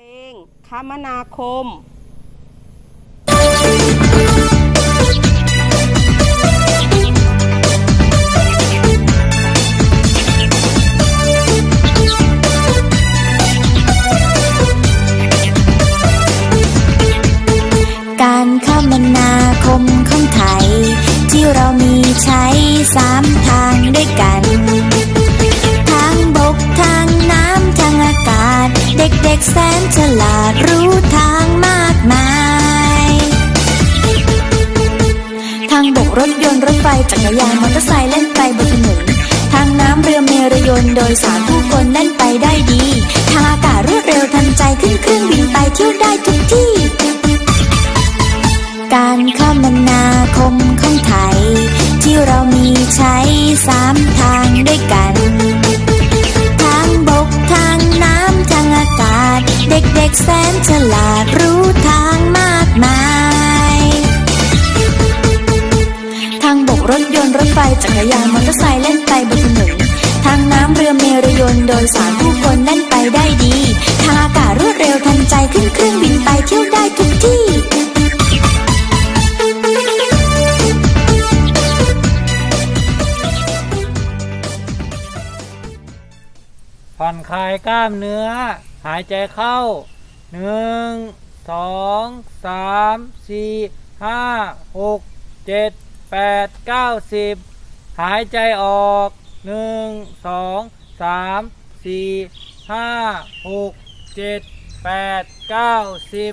เพลงคมนาคมการคมนาคมของไทย ด็กแสนฉลาดรู้ทางมากมาย ทางบกรถยนต์รถไฟจักรยานมอเตอร์ไซค์เล่นไปบนถนน ทางน้ำเรือเมรยนต์โดยสารผู้คนเล่นไปได้ดี ทางอากาศรวดเร็วทันใจขึ้นเครื่องบินไปเที่ยวได้ทุกที่ การคมนาคมของไทย ที่เรามีใช้สาม แสนฉลาดรู้ทางมากมาย ทางบกรถยนต์รถไฟจักรยานมอเตอร์ไซค์เล่นไปบนถนนทางน้ำเรือเมรยนต์โดยสารผู้คนเล่นไปได้ดี ทางอากาศรวดเร็วทันใจขึ้นเครื่องบินไปเที่ยวได้ทุกที่ผ่อนคลายกล้ามเนื้อ หายใจเข้า หนึ่งสองสามสี่ห้าหกเจ็ดแปดเก้าสิบหายใจออกหนึ่งสองสามสี่ห้าหกเจ็ดแปดเก้าสิบ